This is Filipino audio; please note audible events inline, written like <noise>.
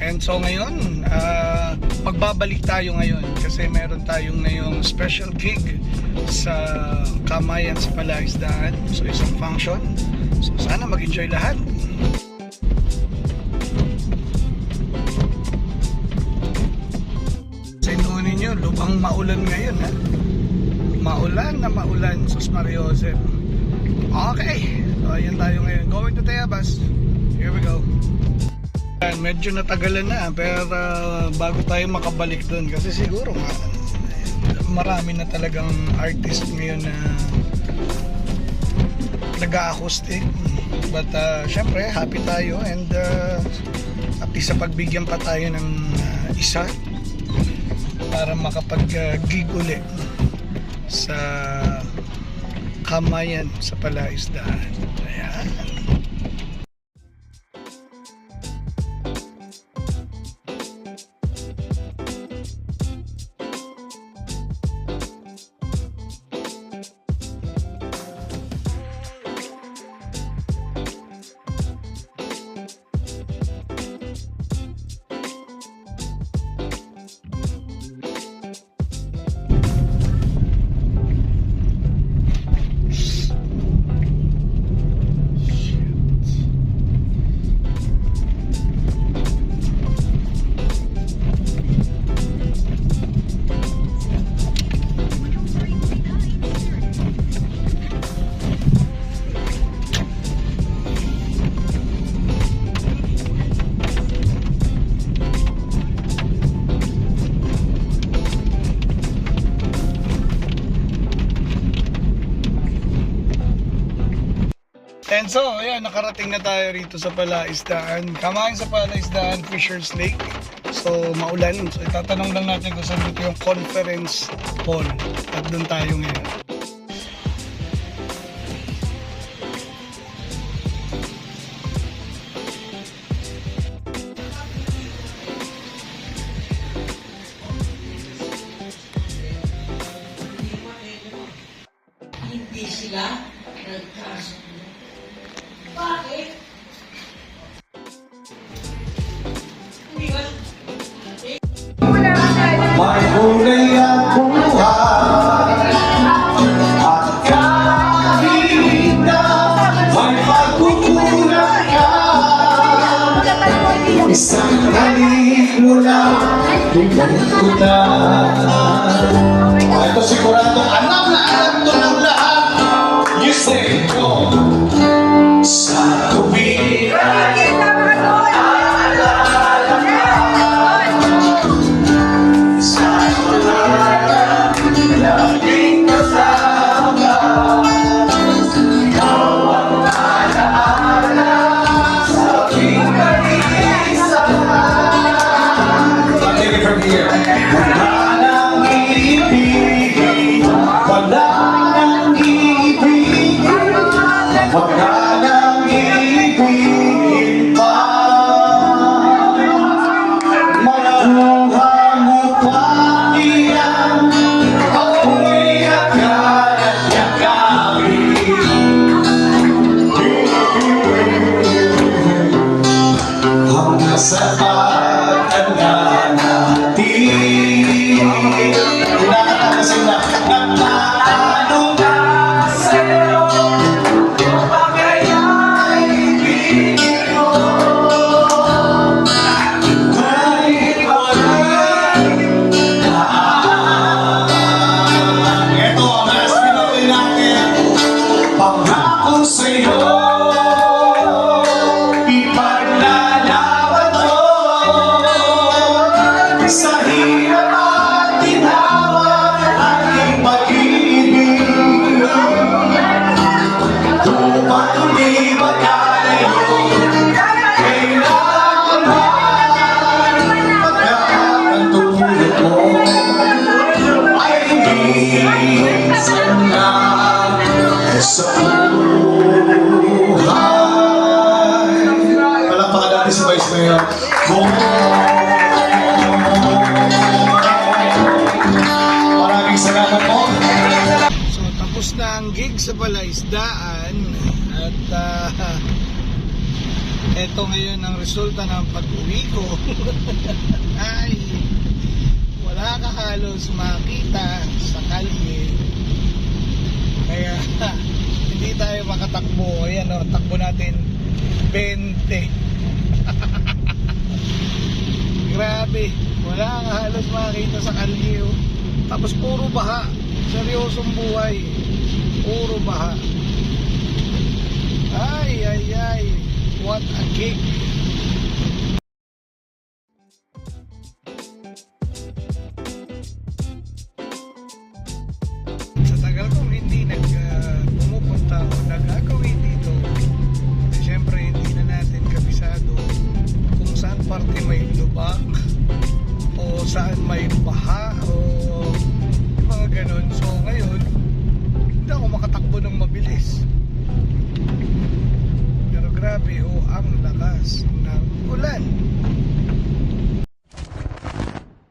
And so ngayon, ah, magbabalik tayo ngayon kasi meron tayong ngayong special gig sa Kamayan sa Palaisdaan. So isang function. So sana mag-enjoy lahat. Sinunin ninyo, lubang maulan ngayon ha. Maulan na maulan, Sus Mariosep. Okay, so ayan tayo ngayon. Going to Tayabas. Here we go. Medyo natagalan na pero uh, bago tayo makabalik doon kasi siguro nga, marami na talagang artist ngayon na nag-acoustic but uh, syempre happy tayo and uh, at least sa pagbigyan pa tayo ng uh, isa para makapag uh, uli sa Kamayan sa Palaisdaan. Ayan And so, ayan, nakarating na tayo rito sa Palaisdaan. Kamain sa Palaisdaan, Fisher's Lake. So, maulan. So, itatanong lang natin kung saan dito yung conference hall. At doon tayo ngayon. isang kalikula Tumukutan Senhor. Si Vice Mayor. Maraming salamat po. So, tapos na ang gig sa Palaisdaan. At ah, Ito ngayon ang resulta ng pag-uwi ko. <laughs> Ay, wala ka halos makita sa kalye. Kaya, <laughs> hindi tayo makatakbo. Ayan o, takbo natin 20. Grabe, wala ka halos makita sa kalye. oh. Tapos puro baha. Seryosong buhay. Puro baha. Ay, ay, ay. What a kick. beses. Pero grabe ho ang lakas ng ulan.